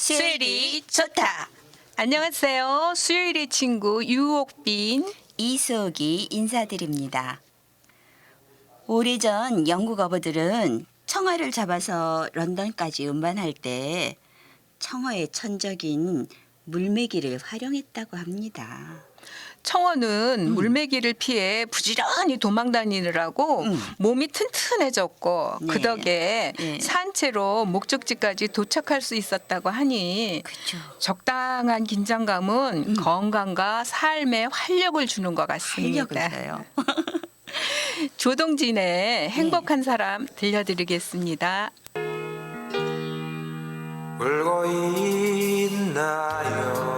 수요일이 좋다. 안녕하세요. 수요일의 친구 유옥빈. 이수옥이 인사드립니다. 오래전 영국 어부들은 청어를 잡아서 런던까지 운반할 때 청어의 천적인 물메기를 활용했다고 합니다. 청어는 물메기를 피해 부지런히 도망 다니느라고 음. 몸이 튼튼해졌고 네. 그 덕에 네. 산채로 목적지까지 도착할 수 있었다고 하니 그렇죠. 적당한 긴장감은 건강과 삶에 활력을 주는 것 같습니다. 활력을. 조동진의 행복한 사람 들려드리겠습니다. 울고 있나요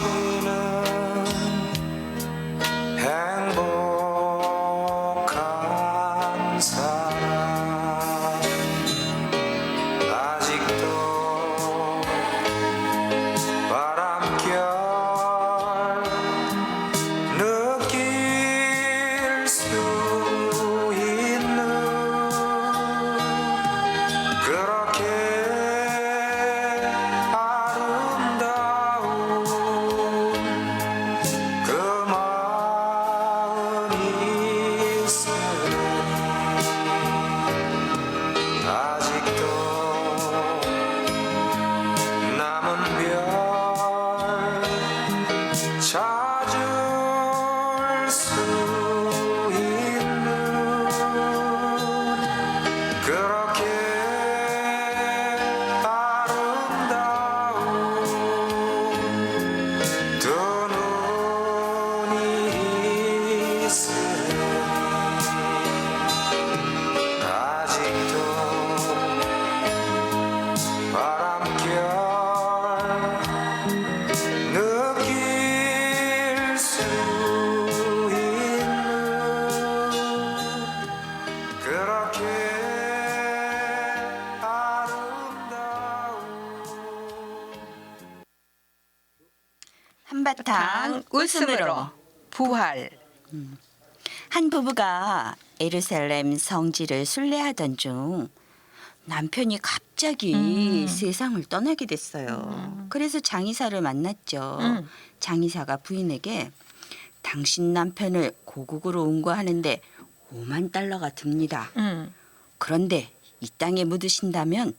당 찾 한바탕 웃음으로 부활. 한 부부가 에루살렘 성지를 순례하던 중 남편이 갑자기 음. 세상을 떠나게 됐어요. 그래서 장의사를 만났죠. 음. 장의사가 부인에게 당신 남편을 고국으로 운거하는데 5만 달러가 듭니다. 음. 그런데 이 땅에 묻으신다면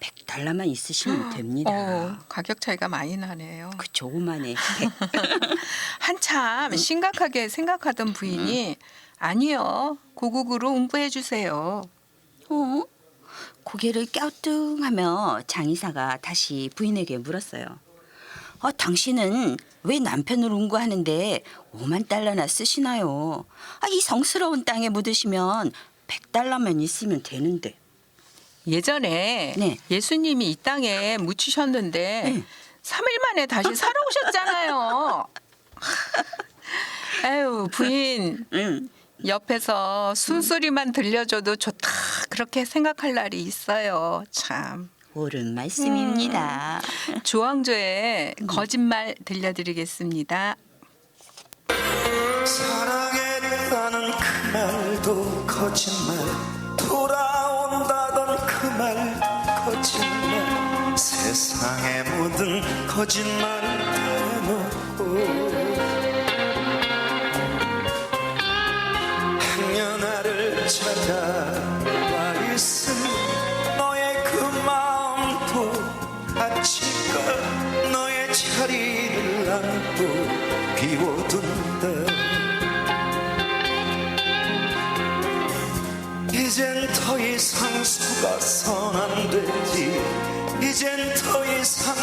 100달러만 있으시면 됩니다. 어, 가격 차이가 많이 나네요. 그쵸, 5만에. 한참 심각하게 생각하던 부인이 아니요 고국으로 응부해 주세요. 어? 고개를 갸우뚱하며 장의사가 다시 부인에게 물었어요. 어, 당신은 왜 남편을 운구하는데 5만 달러나 쓰시나요? 아, 이 성스러운 땅에 묻으시면 100달러만 있으면 되는데. 예전에 네. 예수님이 이 땅에 묻히셨는데 네. 삼 3일 만에 다시 살아오셨잖아요. 에휴 부인 응. 옆에서 숨소리만 들려줘도 좋다 그렇게 생각할 날이 있어요. 참. 옳은 말씀입니다. 조항조의 거짓말 들려드리겠습니다. 사랑했다는 그 말도 거짓말 세상의 모든 거짓말을 대놓고 행여나를 찾아와 있음. 너의 그 마음도 아침과 너의 자리를 안고 비워둔다 이젠 더 이상 속아선 안 되지 이젠 더 이상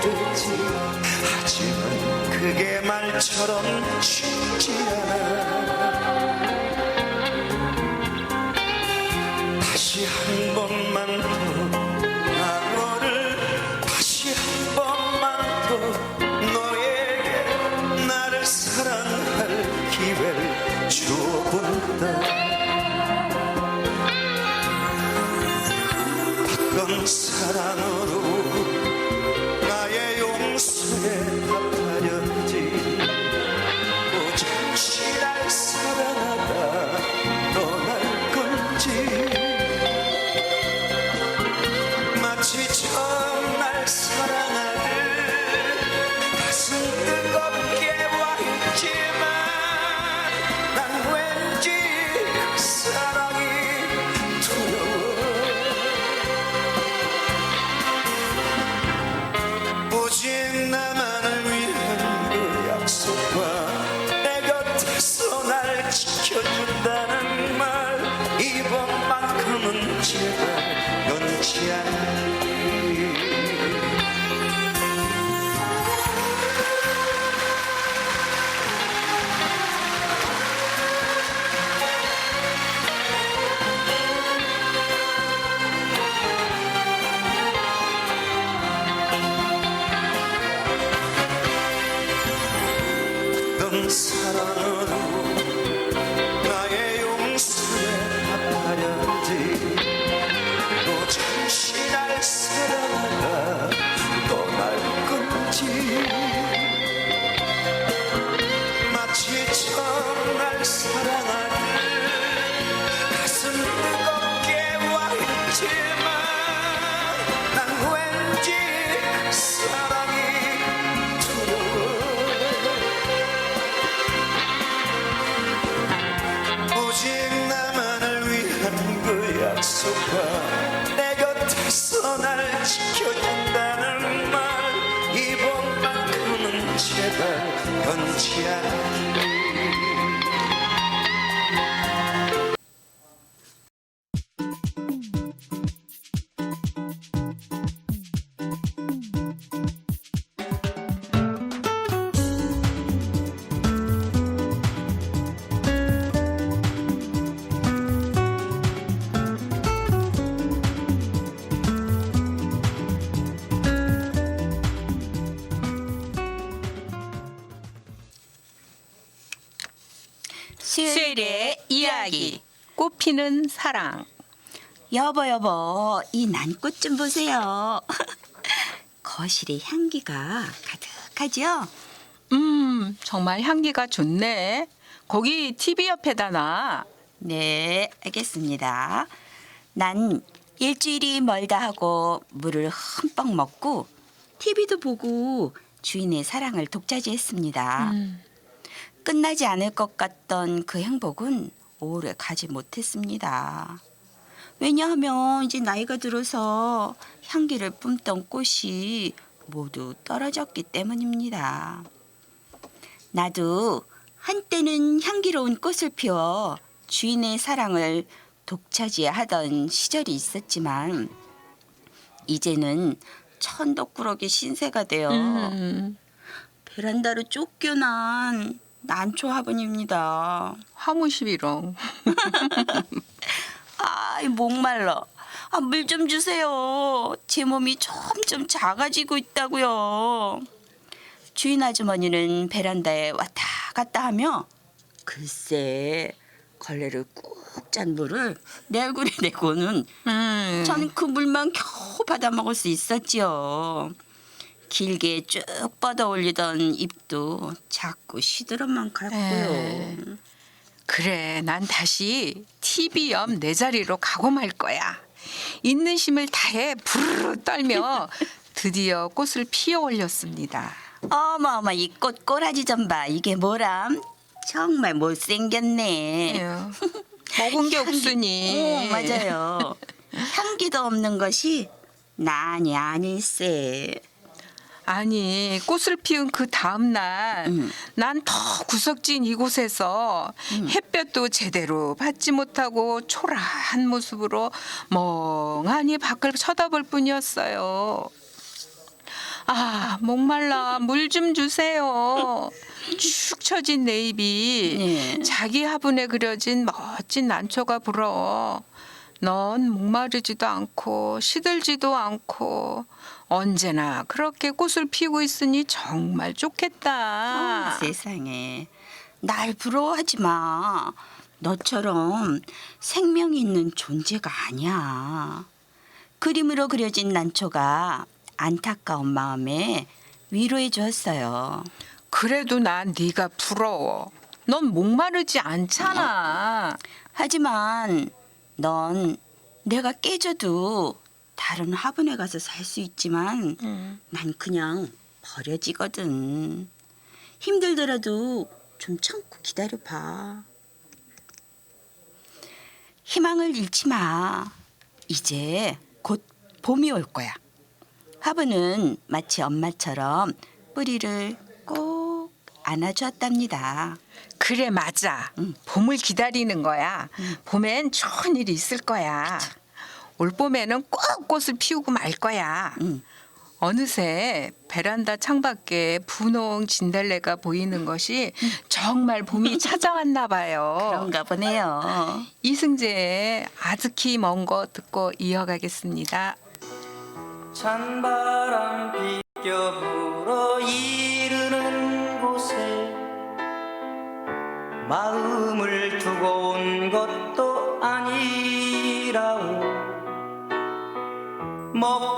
되지. 하지만 그게 말처럼 쉽지 않아. 다시 한 번만 더 나를 다시 한 번만 더 너에게 나를 사랑할 기회를 주어본다 바꾼 사랑으로 수엘의 이야기 꽃피는 사랑 여보 여보 이 난꽃 좀 보세요. 거실에 향기가 가득하죠? 음 정말 향기가 좋네 거기 TV 옆에다 놔 네, 알겠습니다. 난 일주일이 멀다 하고 물을 흠뻑 먹고 TV도 보고 주인의 사랑을 독차지했습니다. 음. 끝나지 않을 것 같던 그 행복은 오래 가지 못했습니다. 왜냐하면 이제 나이가 들어서 향기를 뿜던 꽃이 모두 떨어졌기 때문입니다. 나도 한때는 향기로운 꽃을 피워 주인의 사랑을 독차지하던 시절이 있었지만 이제는 천덕꾸러기 신세가 되어 음, 베란다로 쫓겨난 난초 화분입니다. 화무시비롱 아이 목말라. 아, 물 좀 주세요. 제 몸이 점점 작아지고 있다고요. 주인 아주머니는 베란다에 왔다 갔다 하며 글쎄 걸레를 꾹 짠 물을 내 얼굴에 내고는 음. 저는 그 물만 겨우 받아 먹을 수 있었지요. 길게 쭉 뻗어 올리던 입도 자꾸 시들어만 갔고요. 에. 그래, 난 다시 TV 옆 내 자리로 가고 말 거야. 있는 힘을 다해 부르르 떨며 드디어 꽃을 피워 올렸습니다. 어머 어머 이 꽃 꼬라지 좀 봐. 이게 뭐람? 정말 못생겼네. 에휴, 먹은 게 없으니. 오, 맞아요. 향기도 없는 것이 난이 아닐세. 아니 꽃을 피운 그 다음 날 음. 난더 구석진 이곳에서 햇볕도 제대로 받지 못하고 초라한 모습으로 멍하니 밖을 쳐다볼 뿐이었어요. 아 목말라 물 좀 주세요. 축 처진 내 입이 네. 자기 화분에 그려진 멋진 난초가 부러워. 넌 목마르지도 않고 시들지도 않고 언제나 그렇게 꽃을 피우고 있으니 정말 좋겠다. 아, 세상에 날 부러워하지 마. 너처럼 생명이 있는 존재가 아니야. 그림으로 그려진 난초가 안타까운 마음에 위로해 주었어요. 그래도 난 네가 부러워. 넌 목마르지 않잖아. 하지만 넌 내가 깨져도 다른 화분에 가서 살 수 있지만 음. 난 그냥 버려지거든. 힘들더라도 좀 참고 기다려봐. 희망을 잃지 마. 이제 곧 봄이 올 거야. 화분은 마치 엄마처럼 뿌리를 꼭 안아주었답니다. 그래 맞아. 응. 봄을 기다리는 거야. 봄엔 좋은 일이 있을 거야. 올 봄에는 꼭 꽃을 피우고 말 거야. 응. 어느새 베란다 창밖에 분홍 진달래가 보이는 것이 정말 봄이 찾아왔나 봐요. 그런가 보네요. 이승재의 아득히 먼 거 듣고 이어가겠습니다. 찬바람 비껴 불어 이르는 곳에 마음을 두고 온 것도 먹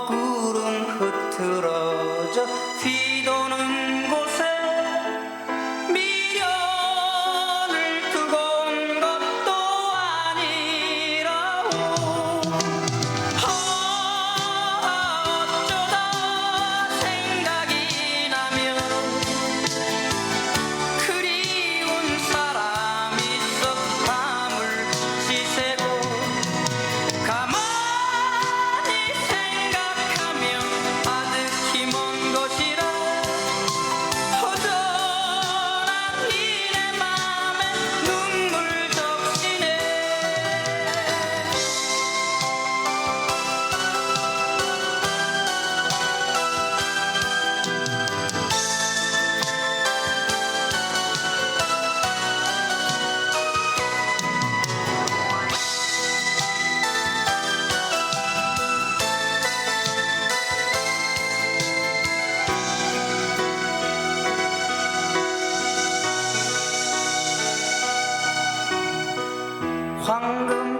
황금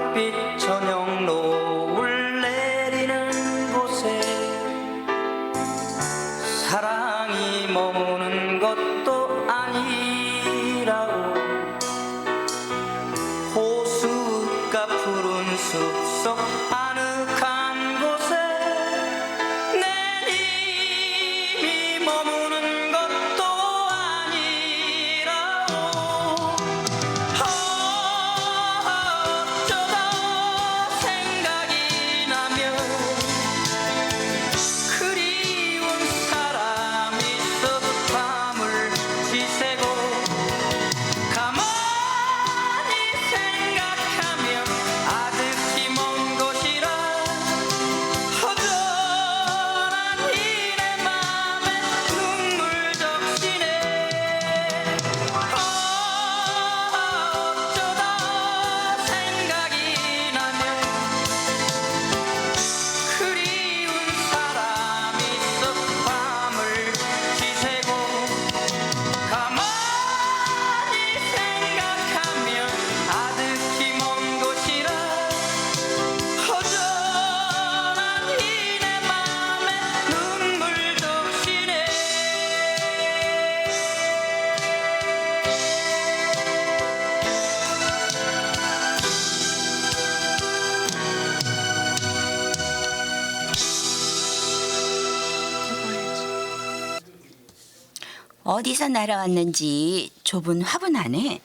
어디서 날아왔는지 좁은 화분 안에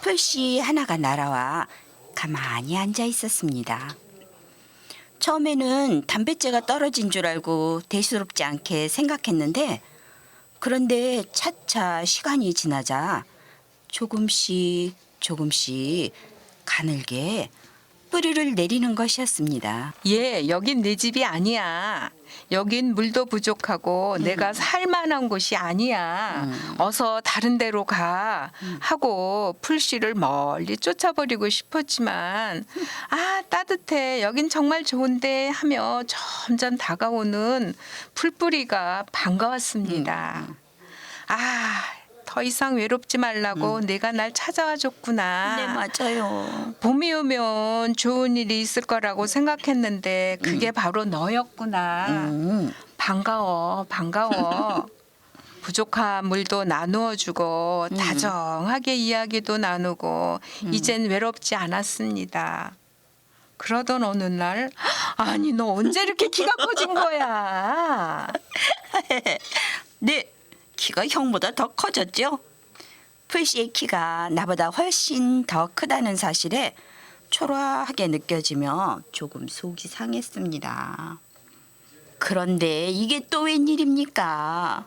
풀씨 하나가 날아와 가만히 앉아 있었습니다. 처음에는 담뱃재가 떨어진 줄 알고 대수롭지 않게 생각했는데 그런데 차차 시간이 지나자 조금씩 조금씩 가늘게 뿌리를 내리는 것이었습니다. 예, 여긴 내 집이 아니야. 여긴 물도 부족하고 내가 살 만한 곳이 아니야. 어서 다른 데로 가 하고 풀씨를 멀리 쫓아버리고 싶었지만 아 따뜻해 여긴 정말 좋은데 하며 점점 다가오는 풀뿌리가 반가웠습니다. 아. 더 이상 외롭지 말라고 내가 날 찾아와 줬구나. 네, 맞아요. 봄이 오면 좋은 일이 있을 거라고 생각했는데 그게 바로 너였구나. 음. 반가워, 반가워. 부족한 물도 나누어 주고 다정하게 이야기도 나누고 이젠 외롭지 않았습니다. 그러던 어느 날 아니 너 언제 이렇게 키가 커진 거야? 네, 키가 형보다 더 커졌죠? 풀씨의 키가 나보다 훨씬 더 크다는 사실에 초라하게 느껴지며 조금 속이 상했습니다. 그런데 이게 또 웬일입니까?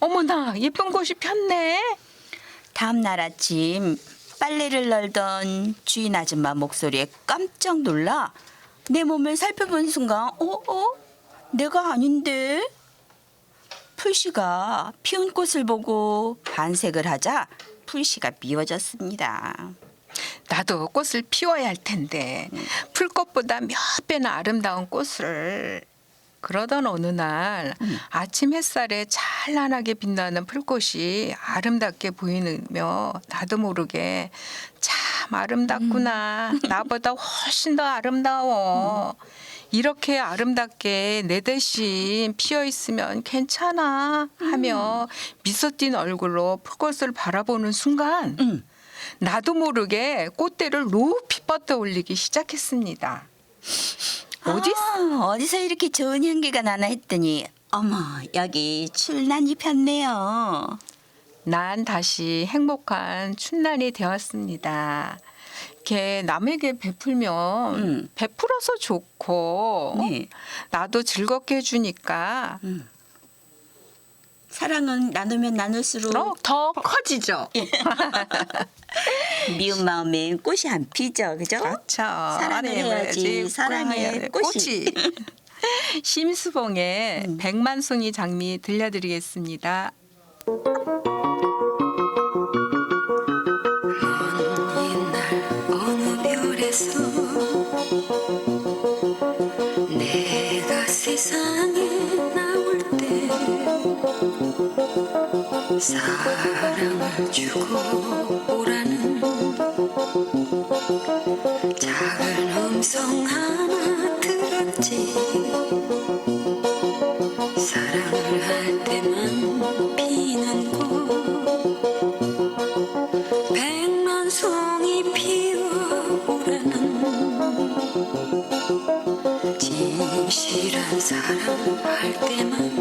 어머나 예쁜 곳이 폈네. 다음 날 아침 빨래를 널던 주인 아줌마 목소리에 깜짝 놀라 내 몸을 살펴본 순간 어? 어? 내가 아닌데? 풀씨가 피운 꽃을 보고 반색을 하자 풀씨가 미워졌습니다. 나도 꽃을 피워야 할 텐데 풀꽃보다 몇 배나 아름다운 꽃을 그러던 어느 날 아침 햇살에 찬란하게 빛나는 풀꽃이 아름답게 보이며 나도 모르게 참 아름답구나. 나보다 훨씬 더 아름다워 이렇게 아름답게 내 대신 피어 있으면 괜찮아 하며 미소 띈 얼굴로 풀꽃을 바라보는 순간 음. 나도 모르게 꽃대를 높이 뻗어 올리기 시작했습니다. 어디 아, 어디서 이렇게 좋은 향기가 나나 했더니 어머 여기 출란이 폈네요. 난 다시 행복한 춘날이 되었습니다. 이렇게 남에게 베풀면 음. 베풀어서 좋고 네. 나도 즐겁게 해주니까 사랑은 나누면 나눌수록 어, 더 커지죠. 미운 마음엔 꽃이 안 피죠, 그죠? 그렇죠. 사랑을 해야지. 사랑의 꽃이. 심수봉의 음. 백만송이 장미 들려드리겠습니다. 내가 세상에 나올 때 사랑을 주고 오라는 작은 음성 하나 들었지. 사랑을 할 때만 피는 꽃 진실한 사랑할 때만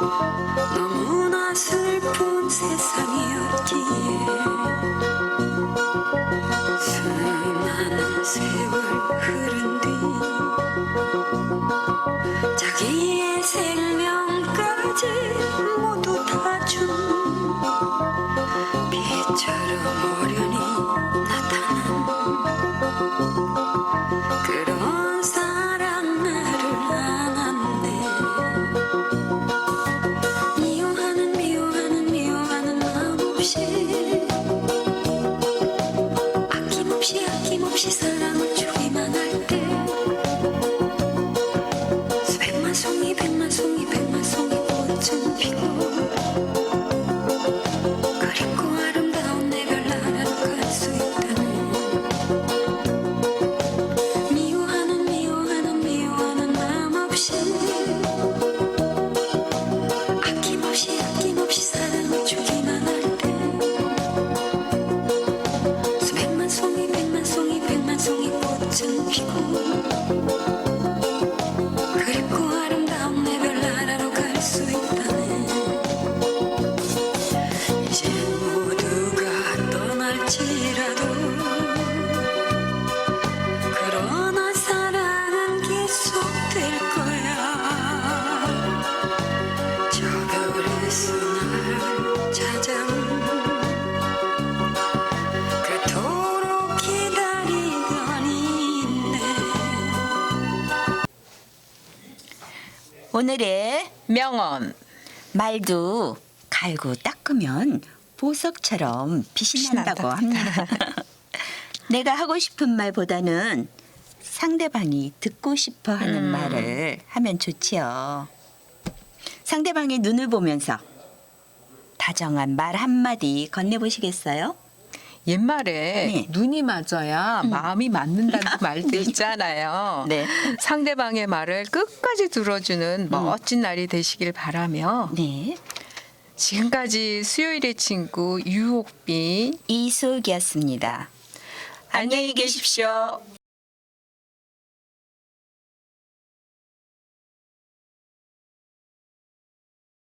너무나 슬픈 세상이었기에 수많은 세월 흐른 뒤 자기의 생명까지 모두 다준 빛처럼 어려 명언. 말도 갈고 닦으면 보석처럼 빛이 난다고 합니다. 내가 하고 싶은 말보다는 상대방이 듣고 싶어 하는 말을 하면 좋지요. 상대방의 눈을 보면서 다정한 말 한마디 건네보시겠어요? 옛말에 네. 눈이 맞아야 마음이 맞는다는 말도 있잖아요. 네. 상대방의 말을 끝까지 들어주는 멋진 날이 되시길 바라며 네. 지금까지 수요일의 친구 유옥빈 이수옥이었습니다. 안녕히 계십시오.